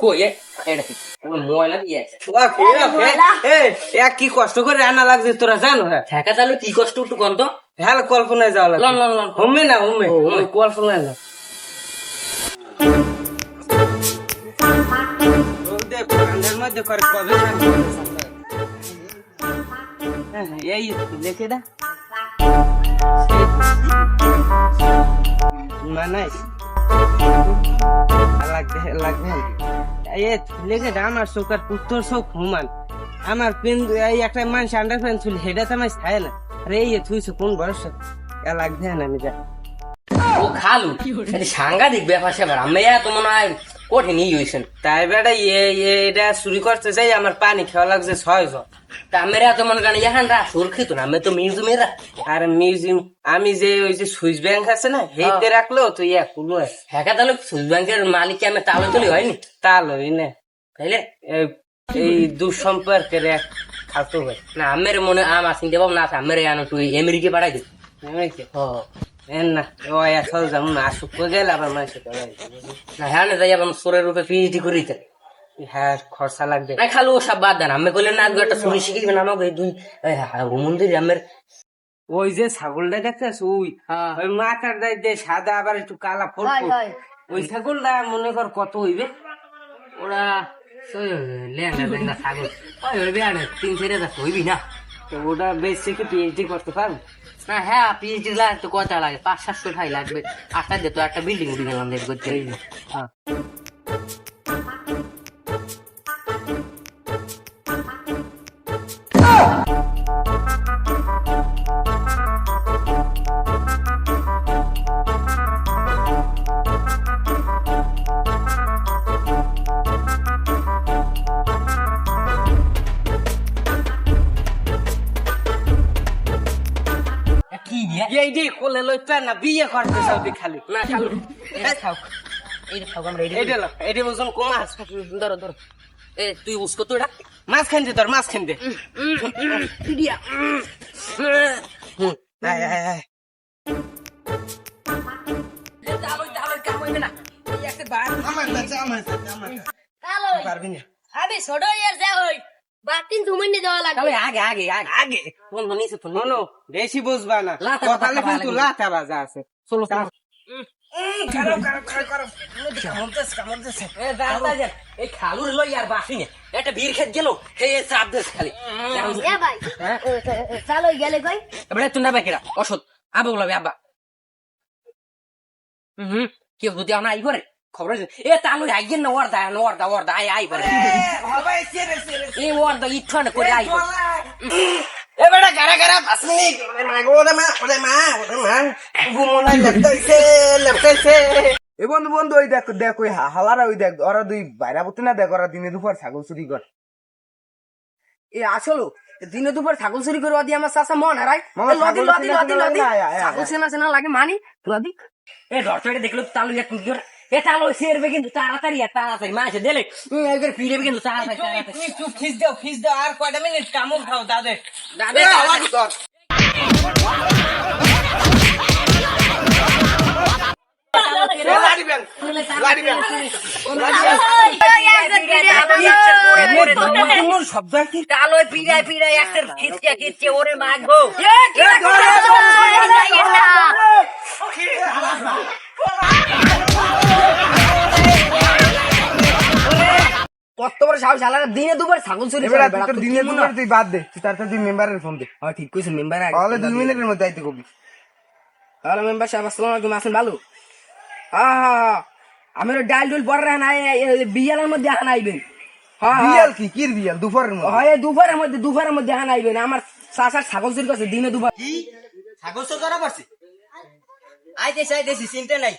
কই এ এটা কি ময়লা? দিয়ে কি কষ্ট করে রান্না লাগছে তোরা জানো হ্যাঁ? ঠেকা চালু কি কষ্ট একটু গন্ধ হ্যাঁ কল্পনায় যাওয়া লন হোমে না হোমে। কল্পনায় না ওদের ঠান্ডার মধ্যে করে কবে থাকবে? হ্যাঁ, এই লিখে দা। মানাইস? লাগবে লাগবে। লিখে দা আমার চোখ আর পুত্তর চোখ হুমান আমার পিন এই একটা মানুষ আন্ডার প্যান্ট ছিল হেডা তো আমার খায় না। আরে এই থুইছে কোন বয়স? এ লাগবে না আমি যা। ও খালু সাংঘাতিক ব্যাপার স্যাপার আমি এত মনে হয় কঠিন ই হয়েছেন তাই বেটা এ এ- এটা চুরি করতে চাই আমার পানি খাওয়া লাগছে ছয় জন তা আমার এত মনে করেন এখন রা সুরক্ষিত না আমি তো মিউজিয়ামের আর মিউজিয়াম আমি যে ওই যে সুইস ব্যাংক আছে না হেতে রাখল তো ইয়া আছে ঠেকা চালু সুইস ব্যাংকের মালিক আমি তালে তুলি হয়নি? তা লই না। তাইলে এই- দুঃসম্পর্কের এক খাতো ভাই। না আমের মনে আমার চিনতে পাবো না আমের আনো তুই আমেরিকা পাঠাই দিস ও এন না ও আসল যেমন আসুক গেল আবার মানুষ না হ্যাঁ না যাই আমার সোরের রূপে পিএইচডি করি হ্যাঁ খরচা লাগবে। না খালু ও বাদ দেন আমি বললেন না একটা ছুরি শিখিবেন আমাকে এই দুই মন্দির আমের। ওই যে ছাগলটা দেখতেছ? ওই হ্যাঁ। ওই মাথার দায় দিয়ে সাদা আবার একটু কালা ফুল ওই ছাগলটা মনে কর কত হইবে? ওরা ছাগল। ওই ওই তিন চার হাজার হইবি না। তো ওটা বেশি কি পিএইচডি করতে পারব? না হ্যাঁ পিএইচডি লাগে তো কত লাগে? পাঁচ সাতশো ঠাই লাগবে। আটটা দিয়ে তো একটা বিল্ডিং উঠে গেলাম দেখব হ্যাঁ। কোলে লই পেন না বিয়ে করতে চাও খালি। না খালু। এই খাও। এই খাও আমরা এই এইটা লো এইটা বুঝুন কমাস ধরো ধরো। এ তুই উসকো তো এটা মাছ খান দে তোর মাছ খান দে। হুম আয় আয় আয়। হ্যালো। পারবি না। আমি ছোট ইয়ার যা হই। বাতিন তুমি দেওয়া লাগবে। আগে আগে আগে। আগে। বন্ধু নিচে তো শোনো বেশি বুঝবা না। কপালে কিন্তু লাতা বাজা আছে। চলো চলো। এই খালুর লই আর বাসি নে। একটা খেত গেল এই চাপ দেশ খালি। চালো গেলে এবারে তুই না বাকিরা অসৎ। আবে বলবে আব্বা। হুম। কেউ যদি আমরা আই করে? খবর আছে? এ তালু আইয়েন না আই আই করে ইচ্ছা না করে আই করে গারা গারা মা ওরে মা ওরে মা লেপটাইছে এ বন্ধু বন্ধু ওই দেখ দেখ ওই হা- হালারা ওই দেখ ওরা দুই বাইরা পড়তে না দেখ ওরা দিনে দুপুর ছাগল চুরি কর। এ আসলো দিনে দুপুর ছাগল চুরি করে দিয়ে আমার চাষা মন হারাই লদি ছাগল লদি চেনা লদি লদি। লাগে ছাগল মানি লদি। এ দেখল তালু এক মিনিট এ তালু সেরবে কিন্তু তাড়াতাড়ি আর তাড়াতাড়ি মাসে দিলে একবার ফিরেবে কিন্তু তাড়াতাড়ি চুপ খিস দাও খিস দাও আর কয়টা মিনিট কামড় খাও দাদে দাদা তাড়াতাড়ি। শব্দ পিড়ায় পিড়ায় একটা খিচকে খিচকে ওরে মাগবো কত বড় সাহস আলাদা দিনে দুবার ছাগল চুরি করে তুই বেড়া, তোর তো দিনে কি দুপুর? তুই বাদ দে তুই তার তুই মেম্বারের ফোন দে। হ্যাঁ, ঠিক কইছেন মেম্বার তাহলে দুই মিনিটের মধ্যে আইতে কবি। হ্যালো মেম্বার সাহেব আসসালামু আলাইকুম আসেন ভালো হ্যাঁ হ্যাঁ হ্যাঁ আমি ডাল ডুল পরে রাখেন বিয়ালের মধ্যে এখন আইবেন। বিয়াল কি? কির বিয়াল? দুপুরের মধ্যে। হয় দুপুরের মধ্যে দুপুরের মধ্যে এখন আইবেন। আমার চাষার ছাগল চুরি করছে দিনে দুবার। ছাগল চোর আইতেছি আইতেছি চিন্তা নাই।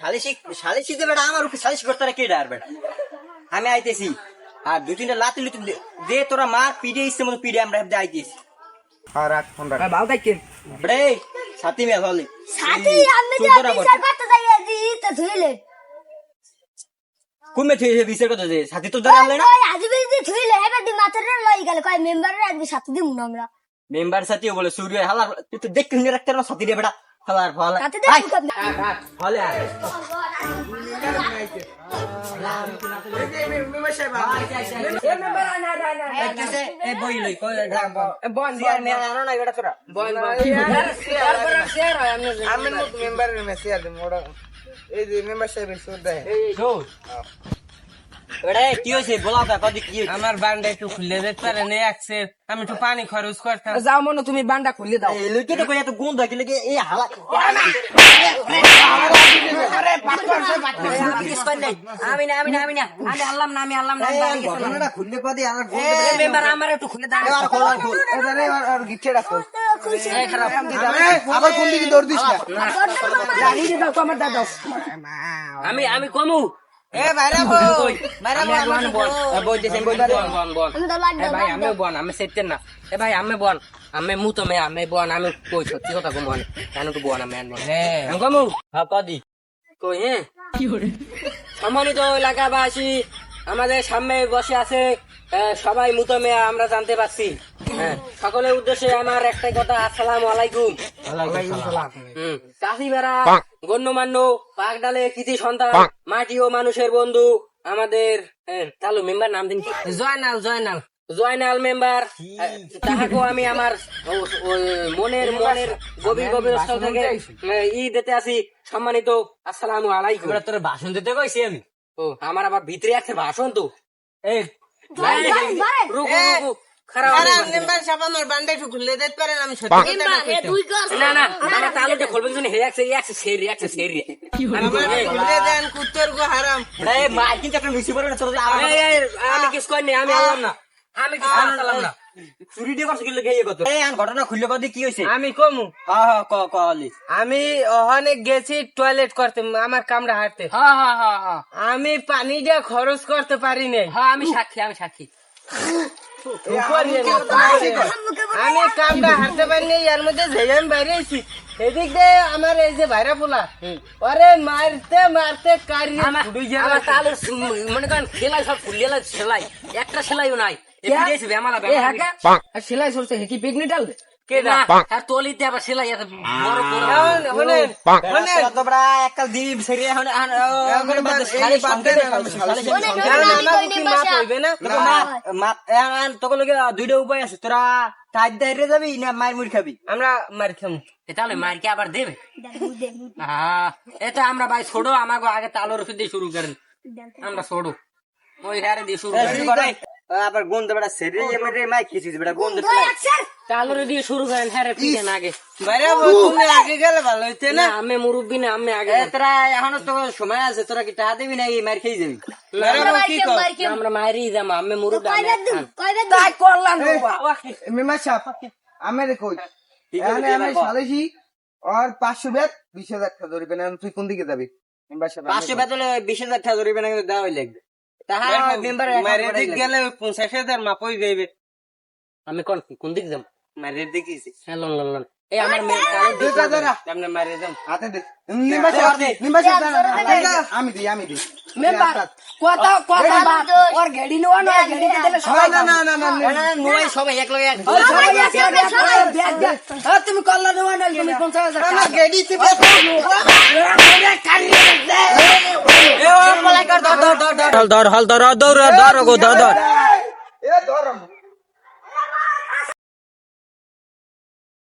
সালিশি সালিশি যে বেটা আমার উপরে সালিশ করতে কে বেটা? আমি আইতেছি। আর দুই তিনটা লাতি লুতি দে- দে তোরা মার পিড়ে ইচ্ছে মতো পিড়ে আমরা হেবদে আইতেছি। আর রাখ ফোন রাখ। ভালো থাকেন বে সাথী মেয়ে হলে সাথী আমি তো ধরা বিচার করতে যাই দি তো ধুইলে। কুমে থেকে বিচার কথা যে? সাথী তো ধরা আনলে না? কই আজবে দি ধুইলে এবার দি মাথার লই গেল। কই মেম্বারের আজবে সাথে দিমু না আমরা। মেম্বার সাথীও বলে সুরিয় হালা তুই তো দেখতে নিয়ে রাখতে না সাথী রে বেটা। ডাক বন চেয়ার নিয়ে আনো না, হয় যে মেম্বার সাহেবের সুর দেয়। এরে, কি হয়েছে? বলা তো কদি কি? আমার বান্ডা একটু খুলে দিতে পারে না একসে আমি একটু পানি খরচ করতাম। যাও মনে তুমি বান্ডা খুলে দাও। এই লইকে তো কই এত গন্ধ কি লাগে? এই হালা আমি কিস কই নাই আমি না আমি না আমি না। আমি আল্লাম না আমি আল্লাম না আমি বাড়ি গেছিলাম। ঘটনাটা খুললে কদি আর এ, মেম্বার আমার একটু খুলে দাও। এবার খোল আর খোল। এবারে আর আর রাখো। আবার কোন দিকে দৌড় দিস না। জানি যে দাও তো আমার দাও আমি আমি কমু। এ বই বল বল বল এ ভাই আমি আমি সেটেন না। এ ভাই আমি বল আমি মু তো মে আমি বল আমি কই সত্যি কথা কম বন। কেন তো বল আমি আনব হ্যাঁ আমি কমু হ্যাঁ কদি কই হ্যাঁ সম্মানিত এলাকাবাসী আমাদের সামনে বসে আছে সবাই মুতো মেয়া আমরা জানতে পারছি। হ্যাঁ সকলের উদ্দেশ্যে আমার একটাই কথা আসসালাম আলাইকুম। চাষি বেড়া গণ্যমান্য পাকডালে কৃতি সন্তান মাটি ও মানুষের বন্ধু আমাদের হ্যাঁ, চালু মেম্বার নাম দিন জয়নাল জয়নাল। জয়নাল মেম্বার তাহাকে আমি আমার মনের মনের গভীর গভীর স্থল থেকে ই দিতে আসি সম্মানিত আসসালামু আলাইকুম। তোর ভাষণ দিতে কইছি আমি। ও আমার আবার ভিতরে আছে ভাষণ তো। এই রুকু রুকু আমি কিছু করিনি আমি আনলাম না। আমি কিছু আনলাম না। চুরি দিয়ে করছে কি লাগে কত এই আন ঘটনা খুললে কদি কি হইছে আমি কমু। হ্যাঁ হ্যাঁ ক ক আমি ওখানে গেছি টয়লেট করতে আমার কামড়া হাঁটতে। হ্যাঁ হ্যাঁ হ্যাঁ হ্যাঁ আমি পানি দিয়ে খরচ করতে পারি নাই। হ্যাঁ আমি সাক্ষী আমি সাক্ষী। আমি কামটা হারতে পারি পারিনি এর মধ্যে যেই আমি বাইরে আছি এদিক দিয়ে আমার এই যে ভাইরা পোলা ওরে মারতে মারতে কারি আমার মনে করেন সেলাই সব ফুলিয়ে সেলাই। একটা সেলাইও নাই। সেলাই চলছে কি পিকনিটাল কে আর তলিতে আবার সেলাই এত বড় বড় তো বড় এককাল দি সেরি এখন ওখানে বাদ শালি বাদ মাপ হইবে না তোকে লগে দুইটা উপায় আছে তোরা টাইট দাইরে যাবি না মার মুড়ি খাবি আমরা মার খামু তাহলে মারকে আবার দেবে হ্যাঁ এটা আমরা ভাই ছোড়ো আমাকে আগে তালোর ওষুধ দিয়ে শুরু করেন আমরা ছোড়ো ওই হারে দিয়ে শুরু করেন আবার গন্ধ বেড়া সেরি বেড়া গন্ধ তালোরে দিয়ে শুরু করেন হ্যাঁ রে পিছন আগে। বাইরে তুমি আগে গেলে ভালো হইতে না না? আমি মুরব্বী না আমি আগে তোরা এখনও তো সময় আছে তোরা কি টাকা দিবি না এই মার খেয়ে যাবি আমরা মারি যাম আমি মুরব্বী তাই করলাম আমি রে কই? এখানে আমি কর। আর পাঁচশো বেত বিশ হাজার টাকা ধরবেন এখন তুই কোন দিকে যাবি? পাঁচশো কই। বেতলে বিশ হাজার টাকা ধরবি না কিন্তু দেওয়াই লাগবে। আমি কোন কোন দিক যাম মারে দেখিছি হ্যাঁ লন লন লন। এই আমার মেয়ে দিয়ে দুইটা ধরা। সামনে মারে যাম হাতে দে মেম্বার সাহেব মেম্বার সাহেব দাঁড়া, দাঁড়া, দাঁড়া। আমি দিই আমি দিই মেম্বার কথা কথা বাদ ওর গেড়ি নেওয়া না গেড়িতে দিলে সবাই না না না না না, না, নয় সবাই এক লগে সবাই এক এক এক এক দেখ দেখ তুমি কল্লা নেওয়া না তুমি পঞ্চাশ হাজার টাকা গেডিতে ধর ধর ধর ধর ধর ধর ধর গো ধর ধর এ ধর